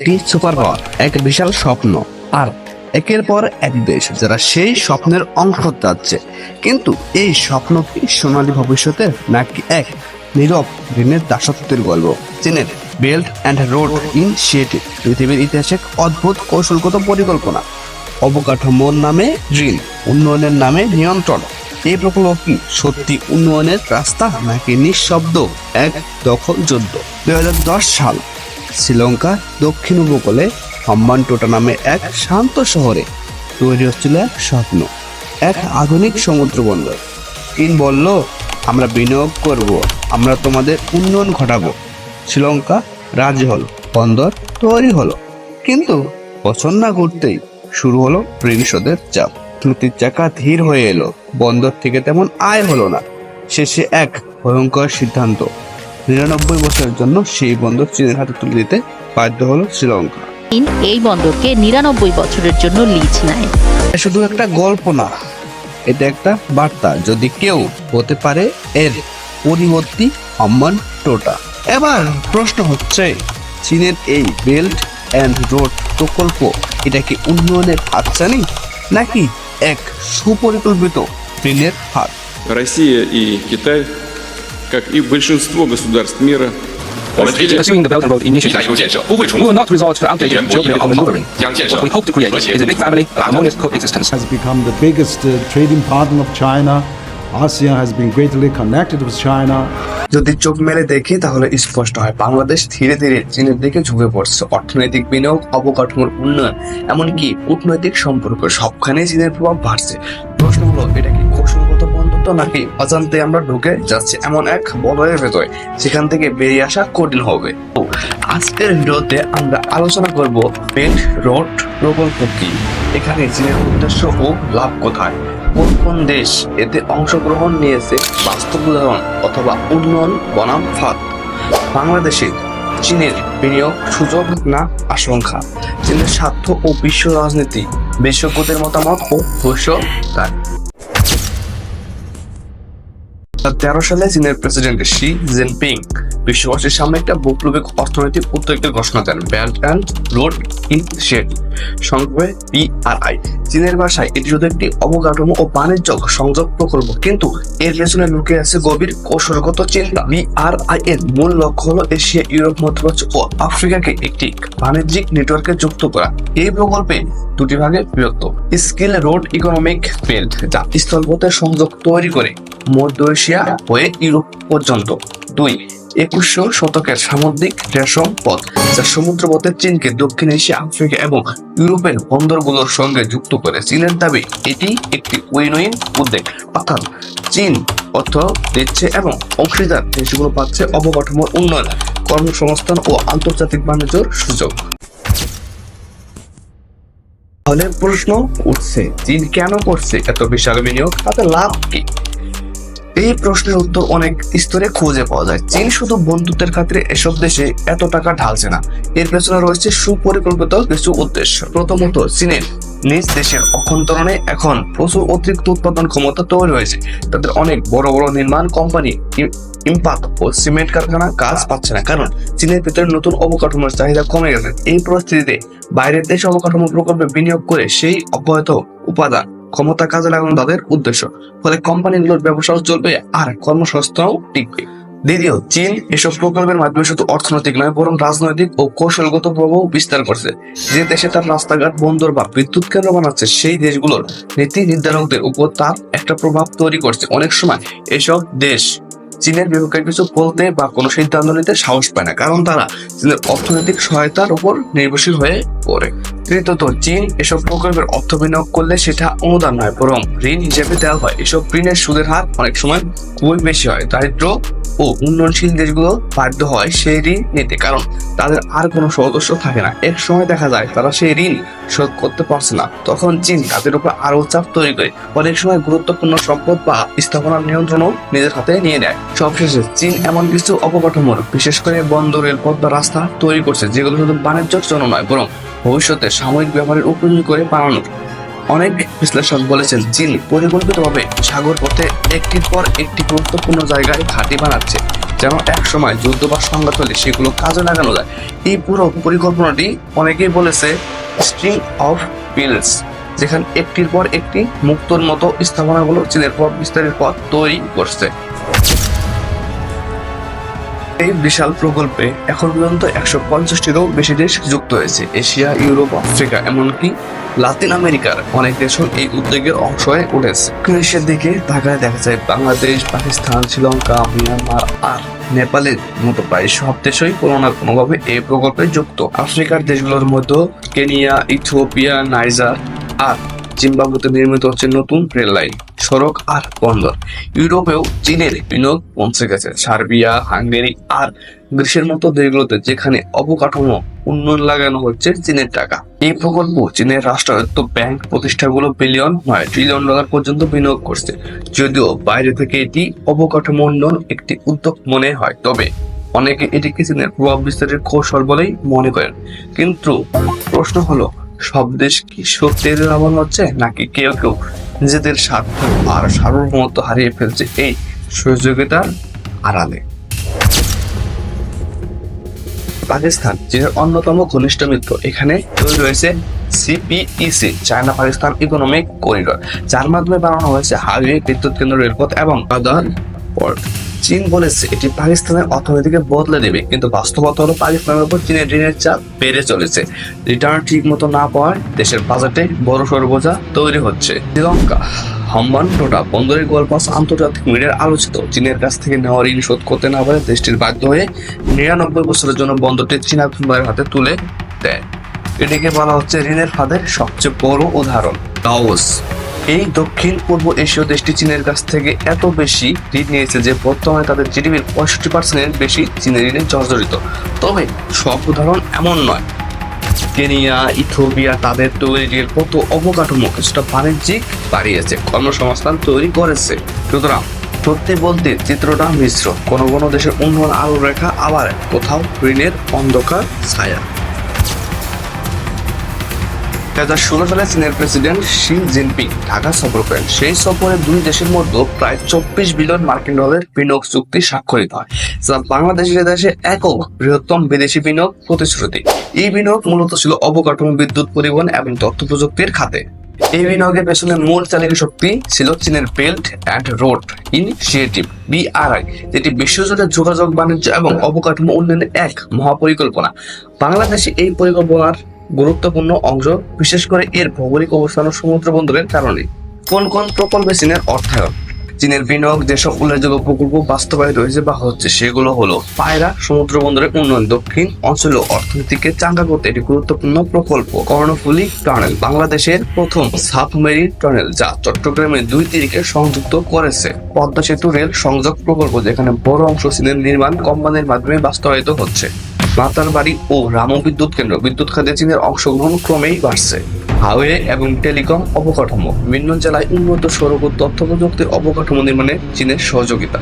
একটি super power, এক বিশাল স্বপ্ন। আর একের পর এক দেশ, যারা সেই স্বপ্নের অংশ যাচ্ছে। কিন্তু এই স্বপ্ন কি সোনালী ভবিষ্যতের নাকি এক নীরব ঋণের দাসত্বের গল্প? চীনের বেল্ট অ্যান্ড রোড ইনিশিয়েটিভ পৃথিবীর ইতিহাসে অদ্ভুত কৌশলগত পরিকল্পনা। অবকাঠামোর নামে ঋণ, উন্নয়নের নামে নিয়ন্ত্রণ। এই প্রকল্প কি সত্যি উন্নয়নের রাস্তা নাকি নিঃশব্দ? এক দখল যুদ্ধ দু হাজার দশ সাল। শ্রীলঙ্কা দক্ষিণ উপকূলে হম্বানটোটা নামে এক শান্ত শহরে, তৈরি হচ্ছিল এক স্বপ্ন, এক আধুনিক সমুদ্র বন্দর। চীন বলল, আমরা বিনিয়োগ করব, আমরা তোমাদের উন্নয়ন ঘটাবো। শ্রীলঙ্কা রাজি হল, বন্দর তৈরি হলো। কিন্তু বছর না ঘুরতেই শুরু হলো ঋণশোধের চাপ। নদীর চাকা ধীর হয়ে এলো, বন্দর থেকে তেমন আয় হলো না। শেষে এক ভয়ঙ্কর সিদ্ধান্ত নিরানব্বই বছরের জন্য সেই বন্দর চীনের হাতে তুলে দিতে বাধ্য হলো শ্রীলঙ্কা চীন এই বন্দরকে নিরানব্বই বছরের জন্য লিজ নেয় এটা শুধু একটা গল্প না এটা একটা বার্তা যদি কেউ হতে পারে এর পরিবর্তী সম্মান টোটা এবার প্রশ্ন হচ্ছে চীনের এই বেল্ট অ্যান্ড রোড প্রকল্প এটা কি উন্নয়নের হাতছানি নাকি এক সুপরিকল্পিত ঋণের হাত Россия и Китай, как и большинство государств мира, Pursuing the Belt and Road Initiative will not result to outdated geopolitical maneuvering. What we hope to create is a big family of harmonious coexistence. Has become the biggest uh, trading partner of China. ASEAN has been greatly connected with China. যদি চোখ মেলে দেখি তাহলে স্পষ্ট হয় বাংলাদেশ ধীরে ধীরে চীনের দিকে ঝুঁকে পড়ছে অর্থনৈতিক বিনিয়োগ অবকাঠামোর উন্নয়ন এমনকি কূটনৈতিক সম্পর্ক সবখানে চীনের প্রভাব বাড়ছে প্রশ্ন হলো এটা কি নাকি? অজান্তে আমরা ঢুকে যাচ্ছি এমন এক বলয়ের ভেতরে। সেখান থেকে বেরিয়ে আসা কঠিন হবে। আজকের ভিডিওতে আমরা আলোচনা করব বেল্ট রোড প্রকল্প কি? এখানে চীনের উদ্দেশ্য ও লাভ কোথায়? কোন কোন দেশ এতে অংশগ্রহণ নিয়েছে বাস্তব উদাহরণ অথবা উন্নয়ন বনাম ফাঁদ? বাংলাদেশে চীনের বিনিয়োগ সুযোগ না আশঙ্কা? চীনের স্বার্থ ও বিশ্ব রাজনীতি বিশেষজ্ঞদের মতামত ও ভবিষ্য তার সালে চীনের প্রেসিডেন্ট শি জিনপিং বিশ্ববাসীর সামনে একটা বৈপ্লবিক অর্থনৈতিক উদ্যোগের ঘোষণা দেন। বেল্ট অ্যান্ড রোড ইনিশিয়েটিভ সংক্ষেপে বিআরআই চীনের ভাষায় এটি শুধু একটি অবকাঠামো ও বাণিজ্য সংযোগ প্রকল্প, কিন্তু এর পেছনে লুকিয়ে আছে গভীর কৌশলগত চিন্তা। বিআরআই এর মূল লক্ষ্য হলো এশিয়া, ইউরোপ, মধ্যপ্রাচ্য ও আফ্রিকাকে একটি বাণিজ্যিক নেটওয়ার্কে যুক্ত করা। এই প্রকল্পে দুটি ভাগে বিভক্ত। স্কিল রোড ইকোনমিক বেল্ট যা স্থলপথের সংযোগ তৈরি করে। মধ্য এশিয়া হয়ে ইউরোপ পর্যন্ত। দুই, একুশশো শতকের সামুদ্রিক রেশম পথ, যা সমুদ্রপথের চীনকে দক্ষিণ এশিয়া, আফ্রিকা এবং ইউরোপের বন্দরগুলোর সঙ্গে যুক্ত করে চীনের দাবি, এটি একটি উইন উইন উদ্যোগ অর্থাৎ চীন অর্থ দিচ্ছে এবং অংশীদার দেশগুলো পাচ্ছে অবকাঠামোর উন্নয়ন, কর্মসংস্থান ও আন্তর্জাতিক বাণিজ্যের সুযোগ। তাহলে প্রশ্ন উঠছে, চীন কেন করছে এত বিশাল বিনিয়োগ? তাতে লাভ কি? এই প্রশ্নের উত্তর অনেক স্তরে খুঁজে পাওয়া যায়। চীন শুধু বন্ধুত্বের খাতিরে এসব দেশে এত টাকা ঢালছে না। এর পেছনে রয়েছে সুপরিকল্পিত কিছু উদ্দেশ্য। প্রথমত, চীনের নিজ দেশের অভ্যন্তরণে এখন প্রচুর অতিরিক্ত উৎপাদন ক্ষমতা তৈরি হয়েছে। তাদের অনেক বড় বড় নির্মাণ কোম্পানি ইম্পাত ও সিমেন্ট কারখানা কাজ পাচ্ছে না। কারণ, চীনের ভিতরে নতুন অবকাঠামোর চাহিদা কমে গেছে। এই পরিস্থিতিতে বাইরের দেশ অবকাঠামো প্রকল্পে বিনিয়োগ করে সেই অব্যাহত উপাদান ক্ষমতা কাজে লাগানো তাদের উদ্দেশ্য। ফলে কোম্পানিগুলোর ব্যবসাও চলবে আর কর্মসংস্থাও টিকবে। দ্বিতীয়, চীন এসব প্রকল্পের মাধ্যমে শুধু অর্থনৈতিক নয়, বরং রাজনৈতিক ও কৌশলগত প্রভাব বিস্তার করছে। যে দেশে তার রাস্তাঘাট, বন্দর বা বিদ্যুৎ কেন্দ্র বানাচ্ছে, সেই দেশগুলোর নীতি নির্ধারকদের উপর তার একটা প্রভাব তৈরি করছে। অনেক সময় এসব দেশ চীনের বিপক্ষে কিছু বলতে বা কোনো সিদ্ধান্ত নিতে সাহস পায় না, কারণ তারা চীনের অর্থনৈতিক সহায়তার উপর নির্ভরশীল হয়ে পড়ে। তৃতীয়ত চীন এসব প্রকল্পের অর্থ বিনিয়োগ করলে সেটা অনুদান নয়, বরং ঋণ হিসেবে দেওয়া হয়। এসব ঋণের সুদের হার অনেক সময় খুবই বেশি হয়। দারিদ্র ও উন্নয়নশীল দেশগুলো বাধ্য হয় সেই ঋণ নিতে, কারণ তাদের আর কোনো সদস্য থাকে না। এক সময় দেখা যায় তারা সেই ঋণ শোধ করতে পারছে না, তখন চীন তাদের উপর আরও চাপ তৈরি করে। অনেক সময় গুরুত্বপূর্ণ সম্পদ বা স্থাপনার নিয়ন্ত্রণও নিজের হাতে নিয়ে নেয়। সবশেষে চীন এমন কিছু অবকাঠামোর বিশেষ করে বন্দর, রেলপথ বা রাস্তা তৈরি করছে, যেগুলো শুধু বাণিজ্যের জন্য নয়, বরং ভবিষ্যতে সাময়িক ব্যবহারের উপযোগী করে বানানোর। অনেক বিশ্লেষক বলেছেন চীন পরিকল্পিতভাবে সাগর পথে একটির পর একটি গুরুত্বপূর্ণ জায়গায় ঘাঁটি বানাচ্ছে, যেন এক সময় যুদ্ধ বা সংঘাত হলে সেগুলো কাজে লাগানো যায়। এই পুরো পরিকল্পনাটি অনেকেই বলেছে, স্ট্রিং অফ পিলস, যেখানে একটির পর একটি মুক্তর মতো স্থাপনাগুলো চীনের পথ বিস্তারের পথ তৈরি করছে। এই বিশাল প্রকল্পে এখন পর্যন্ত একশো পঞ্চাশটিরও বেশি দেশ যুক্ত হয়েছে, এশিয়া, ইউরোপ, আফ্রিকা, এমনকি লাতিন আমেরিকার অনেক দেশও এই উদ্যোগের অংশ হয়ে উঠেছে। এশিয়ার দিকে তাকায় দেখা যায় বাংলাদেশ, পাকিস্তান, শ্রীলঙ্কা, মিয়ানমার আর নেপালের মতো প্রায় সব দেশই কোনো না কোনোভাবে এই প্রকল্পে যুক্ত। আফ্রিকার দেশগুলোর মধ্যে কেনিয়া, ইথিওপিয়া, নাইজার আর জিম্বাবুতে নির্মিত হচ্ছে নতুন রেল লাইন, সড়ক আর বন্দর। ইউরোপেও চীনের বিনিয়োগ পৌঁছে গেছে। সার্বিয়া, হাঙ্গেরি আর গ্রিসের মতো দেশগুলোতে যেখানে অবকাঠামো উন্নয়ন লাগানো হচ্ছে চীনের টাকা। এই প্রকল্প চীনের রাষ্ট্রায়ত্ত ব্যাংক প্রতিষ্ঠানগুলো বিলিয়ন নয়, ট্রিলিয়ন ডলার পর্যন্ত বিনিয়োগ করছে। যদিও বাইরে থেকে এটি অবকাঠামো উন্নয়ন একটি উদ্যোগ মনে হয়, তবে অনেকে এটিকে চীনের প্রভাব বিস্তারের কৌশল বলেই মনে করেন। কিন্তু প্রশ্ন হলো সব দেশ কি সত্যিই লাভবান হচ্ছে? নাকি কেউ কেউ নিজেদের স্বার্থ আর সার্বভৌমত্ব হারিয়ে ফেলছে এই সহযোগিতার আড়ালে? পাকিস্তান চীনের অন্যতম ঘনিষ্ঠ মিত্র, এখানে তৈরি CPEC China Pakistan economic corridor. যার মাধ্যমে বানানো হয়েছে হাইওয়ে বিদ্যুৎ কেন্দ্র, রেলপথ এবং পোর্ট চীন বলেছে এটি পাকিস্তানের অর্থনীতিকে বদলে দেবে, কিন্তু বাস্তবতা হলো পাকিস্তানের উপর চীনের ঋণের চাপ বেড়ে চলেছে। রিটার্ন ঠিক মতো না পাওয়ায় দেশের বাজেটে বড় সড় তৈরি হচ্ছে। শ্রীলঙ্কা হম্বান টোটা, বন্দরের গোলপাস আন্তর্জাতিক মিডিয়ার আলোচিত। চীনের কাছ থেকে নেওয়া ঋণ শোধ করতে না পারে দেশটির বাধ্য হয়ে নিরানব্বই বছরের জন্য বন্দরটি চীনা কুম্বারের হাতে তুলে দেয়। এটিকে বলা হচ্ছে ঋণের ফাঁদের সবচেয়ে বড় উদাহরণ লাওস এই দক্ষিণ, পূর্ব এশীয় দেশটি চীনের কাছ থেকে এত বেশি ঋণ নিয়েছে যে বর্তমানে তাদের জিডিপির পঁয়ষট্টি পার্সেন্টের বেশি চীনের ঋণে জর্জরিত। তবে সব উদাহরণ এমন নয়। কেনিয়া ইথোপিয়া তাদের তৈরি রেলপথ ও অবকাঠামো কিছুটা বাণিজ্যিক বাড়িয়েছে, কর্মসংস্থান তৈরি করেছে। সুতরাং সত্যি বলতে চিত্রটা মিশ্র। কোনো কোনো দেশের উন্নয়ন আলো রেখা আবার কোথাও ঋণের অন্ধকার ছায়া। হাজার ষোলো সালে চীনের প্রেসিডেন্ট শি জিনপিং ঢাকা সফর করেন। সেই সফরে দুই দেশের মধ্যে প্রায় চব্বিশ বিলিয়ন মার্কিন ডলারের বিনিয়োগ চুক্তি স্বাক্ষরিত হয়, যা বাংলাদেশের দেশে একক বৃহত্তম বিদেশি বিনিয়োগ প্রতিশ্রুতি। এই বিনিয়োগ মূলত ছিল অবকাঠামো বিদ্যুৎ পরিবহন এবং তথ্য প্রযুক্তির খাতে। এই বিনিয়োগের পেছনে মূল চালিকা শক্তি ছিল চীনের belt and road initiative, BRI, যেটি বিশ্বজুড়ে যোগাযোগ, বাণিজ্য এবং অবকাঠামো উন্নয়নের এক মহাপরিকল্পনা। বাংলাদেশে এই পরিকল্পনার গুরুত্বপূর্ণ অংশ, বিশেষ করে এর ভৌগোলিক অবস্থান ও সমুদ্র বন্দরের কারণে। কোন কোন প্রকল্পে চীনের অর্থায়ন? চীনের বিনিয়োগ, যেসব উল্লেখযোগ্য প্রকল্প বাস্তবায়িত হয়েছে বা হচ্ছে, সেগুলো হলো পায়রা সমুদ্র বন্দরের উন্নয়ন, দক্ষিণ অঞ্চল অর্থনীতিকে চাঙ্গা করতে একটি গুরুত্বপূর্ণ প্রকল্প। কর্ণফুলী টানেল, বাংলাদেশের প্রথম সাবমেরিন টানেল, যা চট্টগ্রামের দুই তীরকে সংযুক্ত করেছে। পদ্মা সেতু রেল সংযোগ প্রকল্প, যেখানে বড় অংশ চীনের নির্মাণ কোম্পানির মাধ্যমে বাস্তবায়িত হচ্ছে। মাতারবাড়ি ও রাম বিদ্যুৎ কেন্দ্র বিদ্যুৎ খাতে চীনের অংশগ্রহণ ক্রমেই বাড়ছে। হাইওয়ে এবং টেলিকম অবকাঠামো বিভিন্ন জেলায় উন্নত সড়ক ও তথ্য প্রযুক্তির অবকাঠামো নির্মাণে চীনের সহযোগিতা।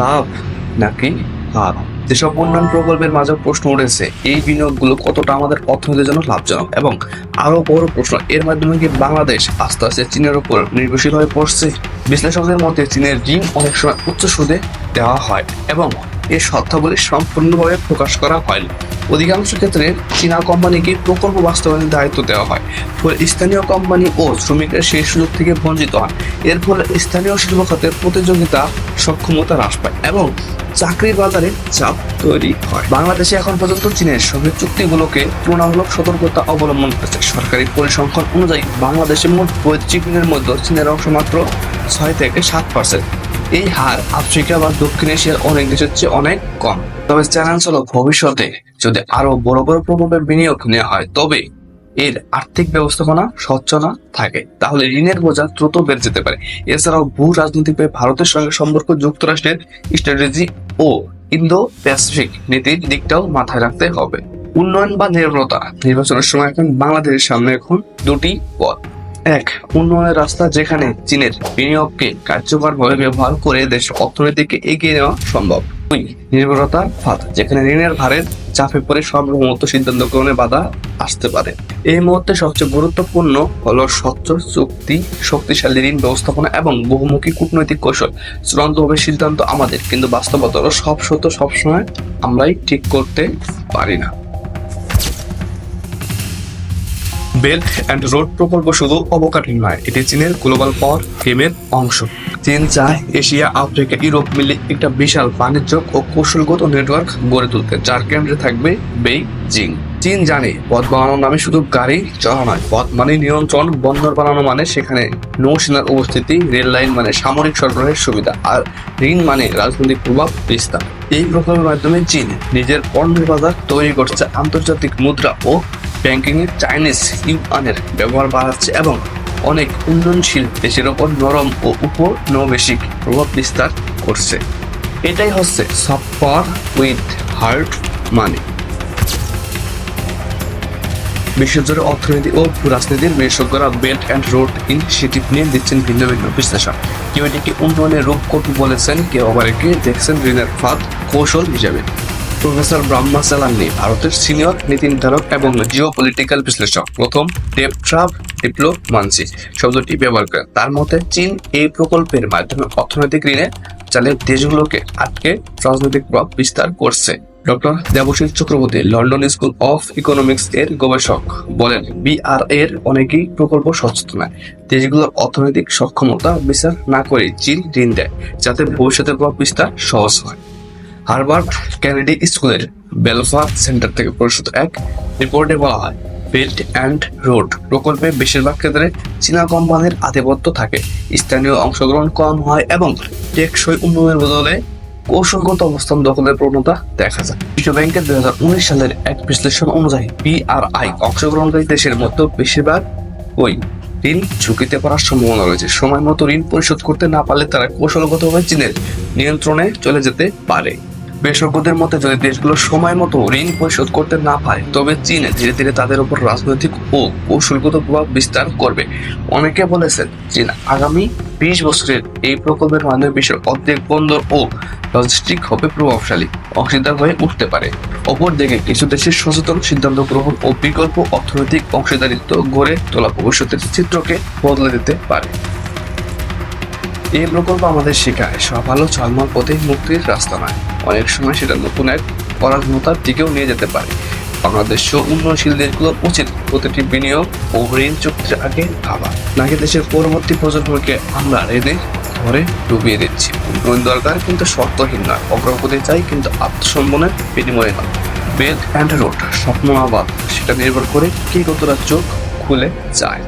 লাভ নাকি হার? যেসব উন্নয়ন প্রকল্পের মাঝে প্রশ্ন উঠেছে, এই বিনিয়োগগুলো কতটা আমাদের অর্থনীতির জন্য লাভজনক? এবং আরও বড় প্রশ্ন, এর মাধ্যমে কি বাংলাদেশ আস্তে আস্তে চীনের উপর নির্ভরশীল হয়ে পড়ছে? বিশ্লেষকদের মতে, চীনের ঋণ অনেক সময় উচ্চ সুদে দেওয়া হয় এবং এর শর্তাবলী সম্পূর্ণভাবে প্রকাশ করা হয়নি। অধিকাংশ ক্ষেত্রে চীনা কোম্পানিকে প্রকল্প বাস্তবায়নের দায়িত্ব দেওয়া হয়, ফলে স্থানীয় কোম্পানি ও শ্রমিকরা সেই সুযোগ থেকে বঞ্চিত হন। এর ফলে স্থানীয় শিল্প খাতের প্রতিযোগিতা, সক্ষমতা হ্রাস পায় এবং চাকরির বাজারে চাপ তৈরি হয়। বাংলাদেশে এখন পর্যন্ত চীনের সঙ্গে চুক্তিগুলোকে তুলনামূলক সতর্কতা অবলম্বন করেছে। সরকারি পরিসংখ্যান অনুযায়ী বাংলাদেশের মোট বৈদেশিক ঋণের মধ্যে চীনের অংশ মাত্র ছয় থেকে সাত পার্সেন্ট এই হার আফ্রিকা বা দক্ষিণ এশিয়ার অনেক দেশের চেয়ে অনেক কম। তবে চ্যালেঞ্জ হলো ভবিষ্যতে যদি আরও বড় বড় প্রকল্পে বিনিয়োগ নেওয়া হয়, তবে এর আর্থিক ব্যবস্থাপনা স্বচ্ছ না থাকে। তাহলে ঋণের বোঝা দ্রুত বেড়ে যেতে পারে। এছাড়াও ভূ রাজনৈতিক ভারতের সঙ্গে সম্পর্ক যুক্তরাষ্ট্রের স্ট্র্যাটেজি ও ইন্দো প্যাসিফিক নীতির দিকটাও মাথায় রাখতে হবে। উন্নয়ন বা নির্ভরতা নির্বাচনের সময় এখন বাংলাদেশের সামনে এখন দুটি পথ। এক উন্নয়নের রাস্তা যেখানে চীনের বিনিয়োগকে কার্যকরভাবে ব্যবহার করে দেশের অর্থনীতিকে এগিয়ে নেওয়া সম্ভব। দুই, নির্ভরতার ফাঁদ, যেখানে ঋণের ভারের চাপে পড়ে সব সর্বমত সিদ্ধান্ত গ্রহণে বাধা আসতে পারে। এই মুহূর্তে সবচেয়ে গুরুত্বপূর্ণ হলো স্বচ্ছ, চুক্তি, শক্তিশালী ঋণ ব্যবস্থাপনা এবং বহুমুখী কূটনৈতিক কৌশল। চূড়ান্তভাবে সিদ্ধান্ত আমাদের, কিন্তু বাস্তবতা সব সত্য সবসময় আমরাই ঠিক করতে পারি না। বেল্ট অ্যান্ড রোড প্রকল্প শুধু অবকাঠি নয়, এটি চীনের গ্লোবাল পাওয়ার গেমের অংশ। চীন, চায়, এশিয়া, আফ্রিকা, ইউরোপ মিলে একটা বিশাল বাণিজ্য ও কৌশলগত নেটওয়ার্ক গড়ে তুলতে, যার কেন্দ্রে থাকবে বেইজিং। চীন জানে, পথ বানানো নামে শুধু গাড়ি চলা নয়, পথ মানে নিয়ন্ত্রণ, বন্দর বানানো মানে সেখানে নৌসেনার উপস্থিতি, রেল লাইন মানে সামরিক সরবরাহের সুবিধা, আর ঋণ মানে রাজনৈতিক প্রভাব বিস্তার। এই প্রকল্পের মাধ্যমে চীন নিজের পণ্যের বাজার তৈরি করছে, আন্তর্জাতিক মুদ্রা ও ব্যাংকিং এ চাইনিজ ইউয়ানের ব্যবহার বাড়াচ্ছে এবং অনেক উন্নয়নশীল দেশের ওপর নরম ও উপনবেশিক প্রভাব বিস্তার করছে। এটাই হচ্ছে সফট উইথ হার্ড মানি। বিশ্বজুড়ে অর্থনীতি ও রাজনীতির বিশেষজ্ঞরা বেল্ট অ্যান্ড রোড ইনিশিয়েটিভ নিয়ে দিচ্ছেন ভিন্ন ভিন্ন বিশ্লেষণ। কেউ এটিকে উন্নয়নের রূপকটু বলেছেন, কেউ আবার একে দেখছেন ঋণের ফাঁদ কৌশল হিসেবে। প্রফেসর ব্রহ্মা চালান্নি ভারতের সিনিয়র নীতি নির্ধারক এবং জিও পলিটিক্যাল বিশ্লেষক। প্রথম ডেপট্রাভ ডিপ্লোমান্সি শব্দটি ব্যবহার করেন তার মতে, চীন এই প্রকল্পের মাধ্যমে অর্থনৈতিক ঋণে চালের দেশগুলোকে আটকে রাজনৈতিক প্রভাব বিস্তার করছে। Doctor Debashil Chakraborty, London school of economics এর গবেষক বলেন বিআর এর অনেকেই প্রকল্প সচেতন দেশগুলোর অর্থনৈতিক সক্ষমতা বিচার না করে চীন ঋণ দেয়, যাতে ভবিষ্যতের প্রভাব বিস্তার সহজ হয়। হার্ভার্ড কেনেডি স্কুলের বেলফার সেন্টার থেকে প্রকাশিত এক রিপোর্টে বলা হয়, বেল্ট অ্যান্ড রোড প্রকল্পে বেশিরভাগ ক্ষেত্রে চীনা কোম্পানির আধিপত্য থাকে। স্থানীয় অংশগ্রহণ কম হয় এবং টেকসই উন্নয়নের বদলে কৌশলগত অবস্থান দখলের প্রবণতা দেখা যায়। বিশ্ব ব্যাংকের দুই হাজার উনিশ সালের এক বিশ্লেষণ অনুযায়ী পিআরআই অংশগ্রহণকারী দেশের মধ্যে বেশিরভাগ ওই ঋণ ঝুঁকিতে পড়ার সম্ভাবনা রয়েছে। সময় মতো ঋণ পরিশোধ করতে না পারলে তারা কৌশলগতভাবে চীনের নিয়ন্ত্রণে চলে যেতে পারে। বিশেষজ্ঞদের মতে, যদি দেশগুলো সময় মতো ঋণ পরিশোধ করতে না পারে, তবে চীন ধীরে ধীরে তাদের উপর রাজনৈতিক ও কৌশলগত প্রভাব বিস্তার করবে। অনেকে বলেছেন, চীন আগামী বিশ বছরের এই প্রকল্পের মাধ্যমে বিশ্বের অর্ধেক বন্দর ও লজিস্টিক হবে প্রভাবশালী, অংশীদার হয়ে উঠতে পারে। অপরদিকে, কিছু দেশের সচেতন সিদ্ধান্ত গ্রহণ ও বিকল্প অর্থনৈতিক অংশীদারিত্ব গড়ে তোলা ভবিষ্যতের চিত্রকে বদলে দিতে পারে। এই প্রকল্প আমাদের শেখায়, সব আলো, ঝলমল, পথে মুক্তির রাস্তা নয়। অনেক সময় সেটা নতুন এক পরাধীনতার দিকেও নিয়ে যেতে পারে। বাংলাদেশ উন্নয়নশীল দেশগুলোর উচিত প্রতিটি বিনিয়োগ ও ঋণ চুক্তির আগে ভাবা। নাকি দেশের পরবর্তী প্রজন্মকে আমরা ঋণে ধরে ডুবিয়ে দিচ্ছি? উন্নয়ন দরকার কিন্তু শর্তহীন নয়, অগ্রগতি চাই কিন্তু আত্মসম্মানের বিনিময়ে নয় বেল্ট অ্যান্ড রোড স্বপ্ন আবাদ সেটা নির্ভর করে কে কতটা চোখ খুলে যায়।